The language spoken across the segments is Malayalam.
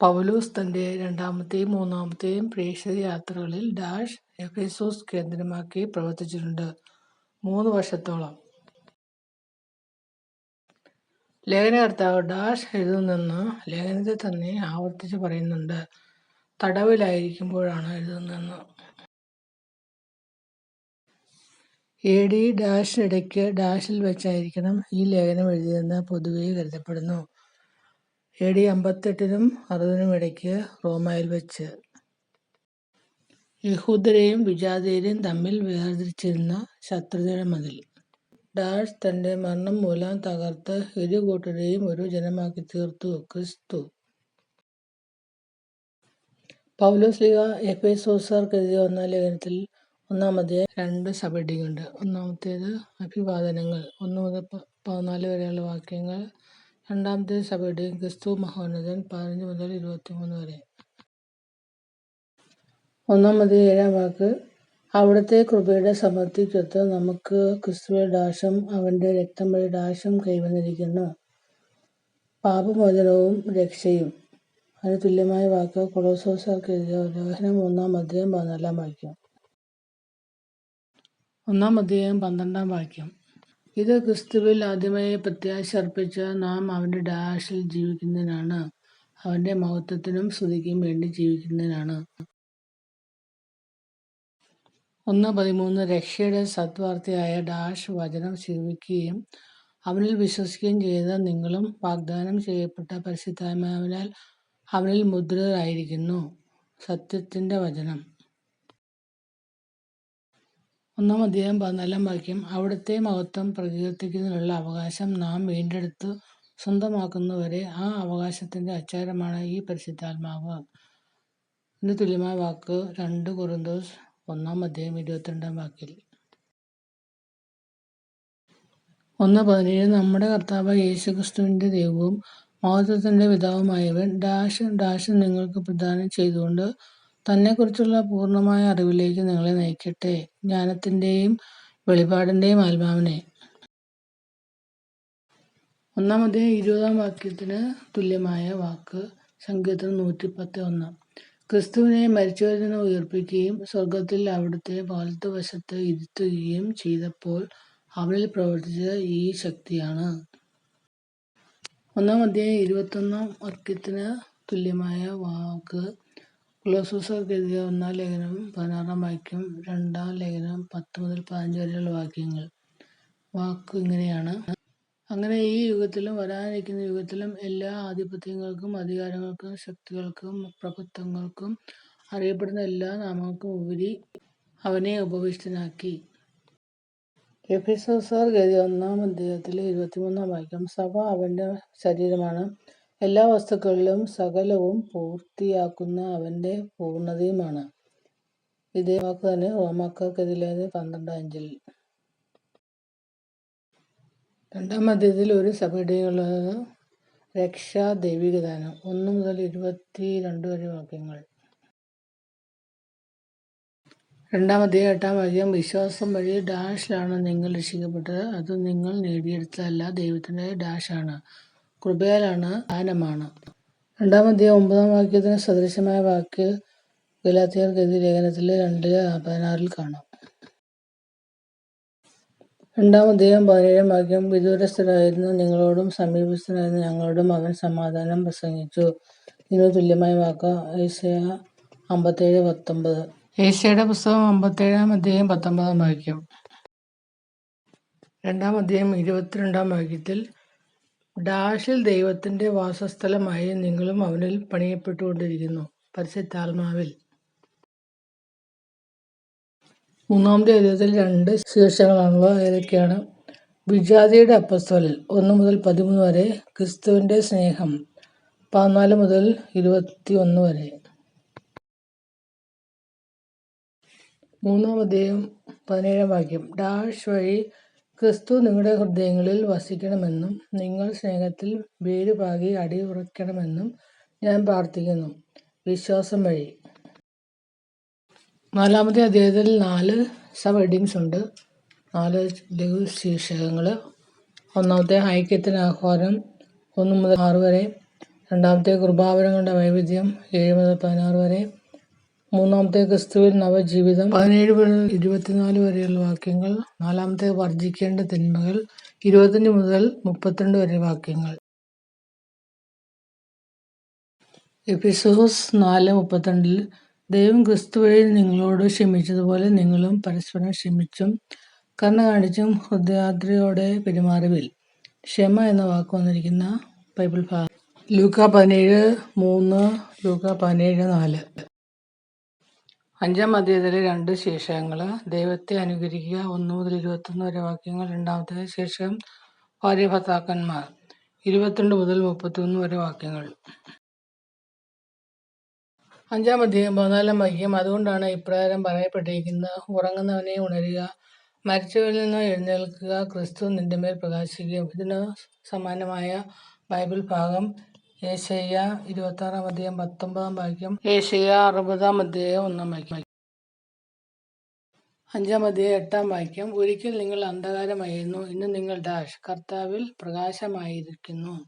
പൗലോസ് തന്റെ രണ്ടാമത്തെയും മൂന്നാമത്തെയും പ്രേക്ഷിതയാത്രകളിൽ ഡാഷ് എഫേസോസ് കേന്ദ്രമാക്കി പ്രവർത്തിച്ചിട്ടുണ്ട്. മൂന്ന് വർഷത്തോളം. ലേഖനകർത്താവ് ഡാഷ് എഴുതുന്നെന്ന് ലേഖനത്തിൽ തന്നെ ആവർത്തിച്ച് പറയുന്നുണ്ട്. തടവിലായിരിക്കുമ്പോഴാണ് എഴുതുന്നതെന്ന്. എ. ഡി. ഡാഷിനിടയ്ക്ക് ഡാഷിൽ വെച്ചായിരിക്കണം ഈ ലേഖനം എഴുതിയതെന്ന് പൊതുവേ കരുതപ്പെടുന്നു. എ. ഡി. അമ്പത്തെട്ടിനും അറുപതിനും ഇടയ്ക്ക് റോമയിൽ വെച്ച്. യഹൂദരെയും വിജാതീയരെയും തമ്മിൽ വേർതിരിച്ചിരുന്ന ശത്രുതയുടെ മതിൽ ഡാഷ് തന്റെ മരണം മൂലം തകർത്ത് ഇരു കൂട്ടരെയും ഒരു ജനമാക്കി തീർത്തു ക്രിസ്തു പൗലോസ്ലീഹ എഫേസോസ്യർക്കെതിരെ ഒന്നാം ലേഖനത്തിൽ ഒന്നാമത്തെ രണ്ട് സബ്-ഹെഡിങ്ങുണ്ട്. ഒന്നാമത്തേത് അഭിവാദനങ്ങൾ ഒന്ന് മുതൽ പതിനാല് വരെയുള്ള വാക്യങ്ങൾ. രണ്ടാമത്തെ സബ്-ഹെഡിങ് ക്രിസ്തു മഹോന്നതൻ പതിനഞ്ച് മുതൽ ഇരുപത്തിമൂന്ന് വരെ. ഒന്നാമത് ഏഴാം വാക്ക് അവിടുത്തെ കൃപയുടെ സമൃദ്ധിക്കൊത്ത് നമുക്ക് ക്രിസ്തുവയുടെ ആശം അവന്റെ രക്തം വഴി ഡാശം കൈവന്നിരിക്കുന്നു, പാപമോചനവും രക്ഷയും. അതിന് തുല്യമായ വാക്ക് കൊളോസ്യർക്കെഴുതിയ ലേഖനം ഒന്നാം അധ്യായം പതിനാലാം വാക്യം. ഒന്നാം അധ്യായം പന്ത്രണ്ടാം വാക്യം. ഇത് ക്രിസ്തുവിൽ ആദ്യമായി പ്രത്യാശ അർപ്പിച്ച നാം അവന്റെ ഡാഷിൽ ജീവിക്കുന്നതിനാണ്, അവന്റെ മഹത്വത്തിനും സ്തുതിക്കും വേണ്ടി ജീവിക്കുന്നതിനാണ്. ഒന്ന് പതിമൂന്ന് രക്ഷയുടെ സത്വാർത്ഥിയായ ഡാഷ് വചനം സ്വീകരിക്കുകയും അവനിൽ വിശ്വസിക്കുകയും ചെയ്ത നിങ്ങളും വാഗ്ദാനം ചെയ്യപ്പെട്ട പരിശുദ്ധാത്മാവിനാൽ അവനിൽ മുദ്രിതരായിരിക്കുന്നു. സത്യത്തിന്റെ വചനം. ഒന്നാം അധ്യായം പതിനാലാം വാക്യം അവിടുത്തെ മഹത്വം പ്രകീർത്തിക്കുന്നതിനുള്ള അവകാശം നാം വീണ്ടെടുത്ത് സ്വന്തമാക്കുന്നവരെ ആ അവകാശത്തിന്റെ അച്ചാരമാണ് ഈ പരിശുദ്ധാത്മാവ്. ഇതിന് തുല്യമായ വാക്ക് രണ്ട് കുറുന്തോസ് ഒന്നാം അധ്യായം ഇരുപത്തിരണ്ടാം വാക്കിൽ ഒന്ന് പതിനേഴ് നമ്മുടെ കർത്താവ് യേശുക്രിസ്തുവിന്റെ ദൈവവും മഹത്വത്തിന്റെ പിതാവുമായവൻ ഡാഷ് ഡാഷ് നിങ്ങൾക്ക് പ്രദാനം ചെയ്തുകൊണ്ട് തന്നെക്കുറിച്ചുള്ള പൂർണമായ അറിവിലേക്ക് നിങ്ങളെ നയിക്കട്ടെ. ജ്ഞാനത്തിന്റെയും വെളിപാടിന്റെയും ആത്മാവിനെ. ഒന്നാം അദ്ദേഹം ഇരുപതാം വാക്യത്തിന് തുല്യമായ വാക്ക് സങ്കീർത്തനം നൂറ്റിപ്പത്ത് ഒന്ന്. ക്രിസ്തുവിനെ മരിച്ചവരിൽ നിന്ന് ഉയർപ്പിക്കുകയും സ്വർഗത്തിൽ അവിടുത്തെ വലത്തുവശത്ത് ഇരുത്തുകയും ചെയ്തപ്പോൾ അവളിൽ പ്രവർത്തിച്ച ഈ ശക്തിയാണ്. ഒന്നാം അധ്യായം ഇരുപത്തൊന്നാം വാക്യത്തിന് തുല്യമായ വാക്ക് കൊളോസ്യർക്കെഴുതിയ ഒന്നാം ലേഖനം പതിനാറാം വാക്യം. രണ്ടാം ലേഖനം പത്ത് മുതൽ പതിനഞ്ച് വരെയുള്ള വാക്യങ്ങൾ. വാക്ക് ഇങ്ങനെയാണ്. അങ്ങനെ ഈ യുഗത്തിലും വരാനിരിക്കുന്ന യുഗത്തിലും എല്ലാ ആധിപത്യങ്ങൾക്കും അധികാരങ്ങൾക്കും ശക്തികൾക്കും പ്രഭുത്വങ്ങൾക്കും അറിയപ്പെടുന്ന എല്ലാ നാമങ്ങൾക്കും ഉപരി അവനെ ഉപവിഷ്ടനാക്കി. എഫേസ്യർക്കെഴുതിയ ഒന്നാം അദ്ദേഹത്തിലെ ഇരുപത്തിമൂന്നാം വാക്യം. സഭ അവന്റെ ശരീരമാണ്, എല്ലാ വസ്തുക്കളിലും സകലവും പൂർത്തിയാക്കുന്ന അവന്റെ പൂർണതയുമാണ്. ഇതേ വാക്ക് തന്നെ റോമാക്കാർക്കെതിരെ ലേഖനം പന്ത്രണ്ട് അഞ്ചിൽ. രണ്ടാം മധ്യത്തിൽ ഒരു സഭയുടെയുള്ളത് രക്ഷാ ദൈവികദാനം. ഒന്ന് മുതൽ ഇരുപത്തി രണ്ട് വരെ വാക്യങ്ങൾ. രണ്ടാമത്തെ എട്ടാം വാക്യം വിശ്വാസം വഴി ഡാഷിലാണ് നിങ്ങൾ രക്ഷിക്കപ്പെട്ടത്. അത് നിങ്ങൾ നേടിയെടുത്തതല്ല, ദൈവത്തിന്റെ ഡാഷാണ്, കൃപയാലാണ്, ദാനമാണ്. രണ്ടാം അധ്യായം ഒമ്പതാം വാക്യത്തിന് സദൃശമായ വാക്ക് ഗലാത്തിയർ ഗതി ലേഖനത്തിലെ രണ്ട് പതിനാറിൽ കാണാം. രണ്ടാം അധ്യായം പതിനേഴാം വാക്യം വിദൂരസ്ഥരായിരുന്ന നിങ്ങളോടും സമീപസ്ഥരായിരുന്ന ഞങ്ങളോടും അവൻ സമാധാനം പ്രസംഗിച്ചു. ഇതിന് തുല്യമായ വാക്ക് ഏഷ്യ അമ്പത്തേഴ് പത്തൊമ്പത്. ഏഷ്യയുടെ പുസ്തകം അമ്പത്തേഴാം അധ്യായം പത്തൊമ്പതാം വാക്യം. രണ്ടാം അധ്യായം ഇരുപത്തിരണ്ടാം വാക്യത്തിൽ ഡാഷിൽ ദൈവത്തിന്റെ വാസസ്ഥലമായി നിങ്ങളും അവനിൽ പണിയപ്പെട്ടുകൊണ്ടിരിക്കുന്നു, പരിശുദ്ധാത്മാവിൽ. മൂന്നാമത്തെ അധ്യായത്തിൽ രണ്ട് ശീർഷകങ്ങളാണുള്ളത്. ഏതൊക്കെയാണ്? വിജാതിയുടെ അപ്പസ്തോലൻ ഒന്ന് മുതൽ പതിമൂന്ന് വരെ, ക്രിസ്തുവിന്റെ സ്നേഹം പതിനാല് മുതൽ ഇരുപത്തി ഒന്ന് വരെ. മൂന്നാം അധ്യായം പതിനേഴാം വാക്യം ഡാഷ് വഴി ക്രിസ്തു നിങ്ങളുടെ ഹൃദയങ്ങളിൽ വസിക്കണമെന്നും നിങ്ങൾ സ്നേഹത്തിൽ വേരുപാകി അടിയുറയ്ക്കണമെന്നും ഞാൻ പ്രാർത്ഥിക്കുന്നു. വിശ്വാസം വഴി. നാലാമത്തെ അധ്യായത്തിൽ നാല് സബ്-ഹെഡിങ്സ് ഉണ്ട്. നാല് ലഘുശീർഷകങ്ങൾ. ഒന്നാമത്തെ ഐക്യത്തിന് ആഹ്വാനം ഒന്ന് മുതൽ ആറ് വരെ. രണ്ടാമത്തെ കൃപാവരങ്ങളുടെ വൈവിധ്യം ഏഴ് മുതൽ പതിനാറ് വരെ മൂന്നാമത്തെ ക്രിസ്തുവിൽ നവജീവിതം. പതിനേഴ് മുതൽ ഇരുപത്തിനാല് വരെയുള്ള വാക്യങ്ങൾ. നാലാമത്തെ വർജിക്കേണ്ട തിന്മകൾ. ഇരുപത്തഞ്ച് മുതൽ മുപ്പത്തിരണ്ട് വരെ വാക്യങ്ങൾ. എപ്പിസോസ് നാല് മുപ്പത്തിരണ്ടിൽ ദൈവം ക്രിസ്തു വഴി നിങ്ങളോട് ക്ഷമിച്ചതുപോലെ നിങ്ങളും പരസ്പരം ക്ഷമിച്ചും കരുണ കാണിച്ചും ഹൃദയാദ്രയോടെ പെരുമാറുവിൽ. ക്ഷമ എന്ന വാക്ക് വന്നിരിക്കുന്ന ബൈബിൾ ഭാഗം. ലൂക്ക പതിനേഴ് മൂന്ന് ലൂക്ക പതിനേഴ് നാല്. അഞ്ചാം അധ്യായത്തിലെ രണ്ട് ശീർഷകങ്ങൾ ദൈവത്തെ അനുകരിക്കുക. ഒന്ന് മുതൽ ഇരുപത്തൊന്ന് വരെ വാക്യങ്ങൾ. രണ്ടാമത്തെ ശീർഷകം ഭാര്യ ഭർത്താക്കന്മാർ ഇരുപത്തിരണ്ട് മുതൽ മുപ്പത്തിയൊന്ന് വരെ വാക്യങ്ങൾ. അഞ്ചാം അധ്യായം പതിനാലാം വാക്യം അതുകൊണ്ടാണ് ഇപ്രകാരം പറയപ്പെട്ടിരിക്കുന്നത് ഉറങ്ങുന്നവനെ ഉണരുക മരിച്ചവരിൽ നിന്ന് എഴുന്നേൽക്കുക ക്രിസ്തു നിന്റെ മേൽ പ്രകാശിക്കുകയും. ഇതിന് സമാനമായ ബൈബിൾ ഭാഗം ഏശയ്യ ഇരുപത്താറാം അധ്യായം പത്തൊമ്പതാം വാക്യം. ഏശയ്യ അറുപതാം അധ്യായം ഒന്നാം വാക്യം. അഞ്ചാം അധ്യായം എട്ടാം വാക്യം. ഒരിക്കൽ നിങ്ങൾ അന്ധകാരമായിരുന്നു. ഇന്ന് നിങ്ങൾ ഡാഷ് കർത്താവിൽ പ്രകാശമായിരിക്കുന്നു.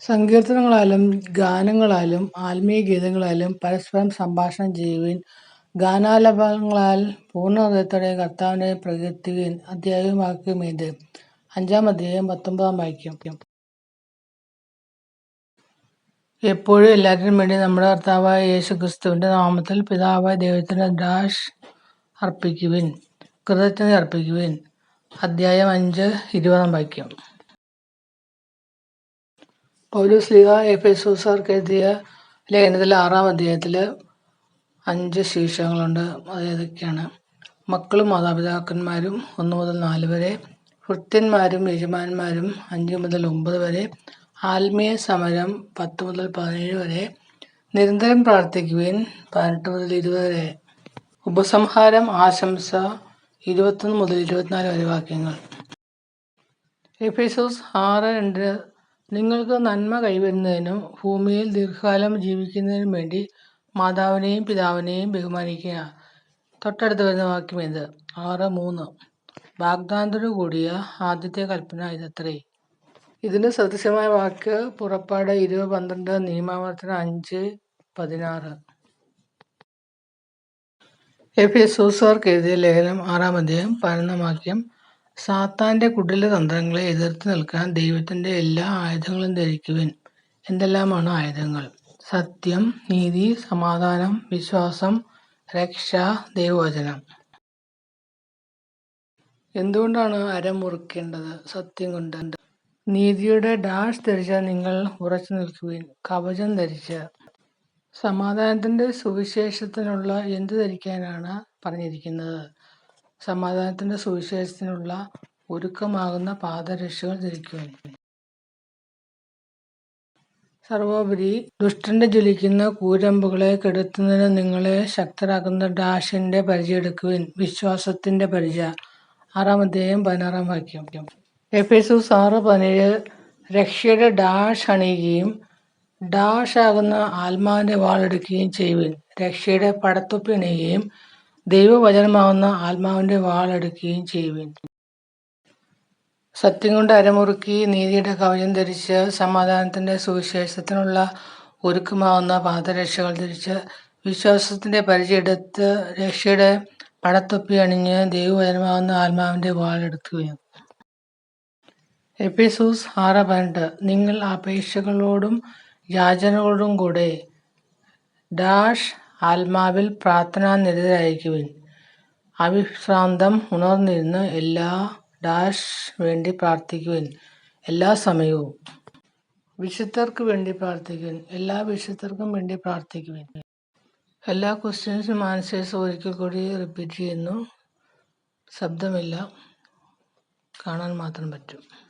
സങ്കീർത്തനങ്ങളാലും ഗാനങ്ങളാലും ആത്മീയ ഗീതങ്ങളാലും പരസ്പരം സംഭാഷണം ചെയ്യുവിൻ. ഗാനാലപങ്ങളാൽ പൂർണഹൃദയത്തോടെ കർത്താവിനെ പ്രകീർത്തിക്കുവിൻ അധ്യായമാക്കുകയും ഇത്. അഞ്ചാം അധ്യായം പത്തൊമ്പതാം വാക്യം. എപ്പോഴും എല്ലാറ്റിനും വേണ്ടി നമ്മുടെ കർത്താവായ യേശു ക്രിസ്തുവിന്റെ നാമത്തിൽ പിതാവായ ദൈവത്തിന് ഡാഷ് അർപ്പിക്കുവിൻ കൃതജ്ഞത അർപ്പിക്കുവിൻ. അധ്യായം അഞ്ച് ഇരുപതാം വാക്യം. പൗലോസ് ലീഗ എഫേസോസാർക്ക് എഴുതിയ ലേഖനത്തിൽ ആറാം അധ്യായത്തിൽ അഞ്ച് ശീർഷകങ്ങളുണ്ട്. അത് ഏതൊക്കെയാണ്? മക്കളും മാതാപിതാക്കന്മാരും ഒന്ന് മുതൽ നാല് വരെ ഭൃത്യന്മാരും യജമാനന്മാരും അഞ്ച് മുതൽ ഒമ്പത് വരെ ആത്മീയ സമരം പത്ത് മുതൽ പതിനേഴ് വരെ നിരന്തരം പ്രാർത്ഥിക്കുവാൻ പതിനെട്ട് മുതൽ ഇരുപത് വരെ. ഉപസംഹാരം ആശംസ ഇരുപത്തൊന്ന് മുതൽ ഇരുപത്തിനാല് വരെ വാക്യങ്ങൾ. എഫേസോസ് ആറ് രണ്ട് നിങ്ങൾക്ക് നന്മ കൈവരുന്നതിനും ഭൂമിയിൽ ദീർഘകാലം ജീവിക്കുന്നതിനും വേണ്ടി മാതാവിനെയും പിതാവിനെയും ബഹുമാനിക്കുക. തൊട്ടടുത്ത് വരുന്ന വാക്യം ഇത് ആറ് മൂന്ന്. കൂടിയ ആദ്യത്തെ കൽപ്പന ഇതത്രേ. ഇതിന് സദൃശമായ വാക്ക് പുറപ്പാട് ഇരുപത് പന്ത്രണ്ട് നിയമാവർത്തനം അഞ്ച് പതിനാറ്. എഫ് എസൂസർക്ക് എഴുതിയ ലേഖനം ആറാം അധ്യായം പതിനൊന്നാം വാക്യം സാത്താന്റെ കുടില തന്ത്രങ്ങളെ എതിർത്ത് നിൽക്കാൻ ദൈവത്തിന്റെ എല്ലാ ആയുധങ്ങളും ധരിക്കുവിൻ. എന്തെല്ലാമാണ് ആയുധങ്ങൾ? സത്യം നീതി സമാധാനം വിശ്വാസം രക്ഷ ദൈവവചനം. എന്തുകൊണ്ടാണ് അര അരമുറുക്കേണ്ടത് സത്യം കൊണ്ട്. നീതിയുടെ ഡാഷ് ധരിച്ച നിങ്ങൾ ഉറച്ചു നിൽക്കുവിൻ. കവചം ധരിച്ച് സമാധാനത്തിന്റെ സുവിശേഷത്തിനുള്ള എന്ത് ധരിക്കാനാണ് പറഞ്ഞിരിക്കുന്നത്? സമാധാനത്തിന്റെ സുവിശേഷത്തിനുള്ള ഒരുക്കമാകുന്ന പാദരക്ഷകൾ ധരിക്കുവാൻ. സർവോപരി ദുഷ്ടന്റെ ജ്വലിക്കുന്ന കൂരമ്പുകളെ കെടുത്തുന്നതിന് നിങ്ങളെ ശക്തരാക്കുന്ന ഡാഷിന്റെ പരിചയെടുക്കുവിൻ വിശ്വാസത്തിന്റെ പരിചയ. ആറാം അധ്യായം പതിനാറാം വാക്യം. എഫേസൂസ് ആറ് പതിനേഴ് രക്ഷയുടെ ഡാഷ് അണിയുകയും ഡാഷ് ആകുന്ന ആത്മാവിന്റെ വാളെടുക്കുകയും ചെയ്യുവിൻ. രക്ഷയുടെ പടത്തൊപ്പി അണിയുകയും ദൈവവചനമാവുന്ന ആത്മാവിന്റെ വാളെടുക്കുകയും ചെയ്യുവിൻ. സത്യം കൊണ്ട് അരമുറുക്കി നീതിയുടെ കവചം ധരിച്ച് സമാധാനത്തിന്റെ സുവിശേഷത്തിനുള്ള ഒരുക്കമാവുന്ന പാദരക്ഷകൾ ധരിച്ച് വിശ്വാസത്തിന്റെ പരിചയെടുത്ത് രക്ഷയുടെ പടത്തൊപ്പി അണിഞ്ഞ് ദൈവവചനമാകുന്ന ആത്മാവിന്റെ വാളെടുക്കുകയും എപ്പിസൂസ് ആറ് പന്ത്രണ്ട് നിങ്ങൾ അപേക്ഷകളോടും യാചനകളോടും കൂടെ ഡാഷ് ആത്മാവിൽ പ്രാർത്ഥനാ നിരതരായിരിക്കുവിൻ. അവിശ്രാന്തം ഉണർന്നിരുന്ന് എല്ലാ ഡാഷ് വേണ്ടി പ്രാർത്ഥിക്കുവിൻ. എല്ലാ സമയവും വിശുദ്ധർക്ക് വേണ്ടി പ്രാർത്ഥിക്കുവിൻ. എല്ലാ വിശുദ്ധർക്കും വേണ്ടി പ്രാർത്ഥിക്കുവിൻ. എല്ലാ ക്വസ്റ്റ്യൻസും ആൻസേഴ്സും ഒരിക്കൽ കൂടി റിപ്പീറ്റ് ചെയ്യുന്നു. ശബ്ദമില്ല. കാണാൻ മാത്രം പറ്റും.